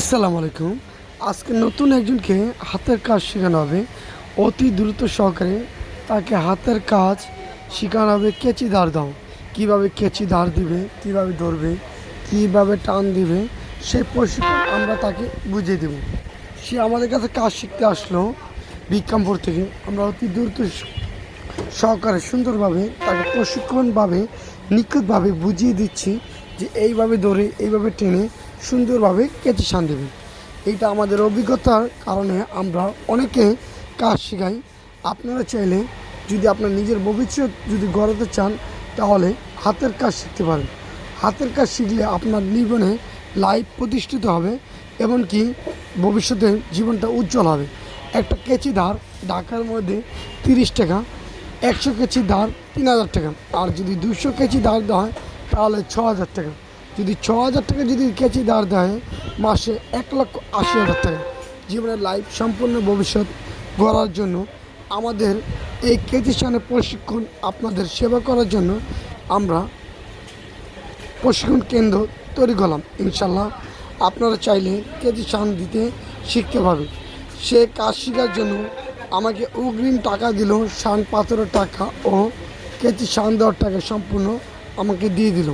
আসসালামু আলাইকুম। আজকে নতুন একজনকে হাতের কাজ শেখানো হবে। অতি দ্রুত সহকারে তাকে হাতের কাজ শেখানো হবে। কেচি ধার দাও। কীভাবে কেচি ধার দিবে, কীভাবে ধরবে, কীভাবে টান দিবে সেই প্রশিক্ষণ আমরা তাকে বুঝিয়ে দেব। সে আমাদের কাছে কাজ শিখতে আসলো বিক্রমপুর থেকে। আমরা অতি দ্রুত সহকারে সুন্দরভাবে তাকে প্রশিক্ষণভাবে নিখুঁতভাবে বুঝিয়ে দিচ্ছি যে এইভাবে ধরে, এইভাবে টেনে সুন্দরভাবে কেচি সান দেবে। এইটা আমাদের অভিজ্ঞতার কারণে আমরা অনেকে কাজ শেখাই। আপনারা চাইলে যদি আপনার নিজের ভবিষ্যৎ যদি গড়াতে চান, তাহলে হাতের কাজ শিখতে পারেন। হাতের কাজ শিখলে আপনার জীবনে লাইফ প্রতিষ্ঠিত হবে, এমনকি ভবিষ্যতে জীবনটা উজ্জ্বল হবে। একটা কেচি ধার ঢাকার মধ্যে তিরিশ টাকা, একশো কেজি ধার তিন হাজার টাকা, আর যদি দুশো কেজি ধার দেওয়া হয়, তাহলে ছ হাজার টাকা। যদি ছ হাজার টাকা যদি কেজি ধার দেয়, মাসে এক লক্ষ আশি হাজার টাকা। জীবনের লাইফ সম্পূর্ণ ভবিষ্যৎ গড়ার জন্য আমাদের এই কেজি সানের প্রশিক্ষণ, আপনাদের সেবা করার জন্য আমরা প্রশিক্ষণ কেন্দ্র তৈরি করলাম। ইনশাল্লাহ আপনারা চাইলে কেজি সান দিতে শিখতে পারবেন। সে কাজ শেখার জন্য আমাকে অগ্রিম টাকা দিল শান পাথরের টাকা ও কেজি শান দেওয়ার টাকা সম্পূর্ণ আমাকে দিয়ে দিল।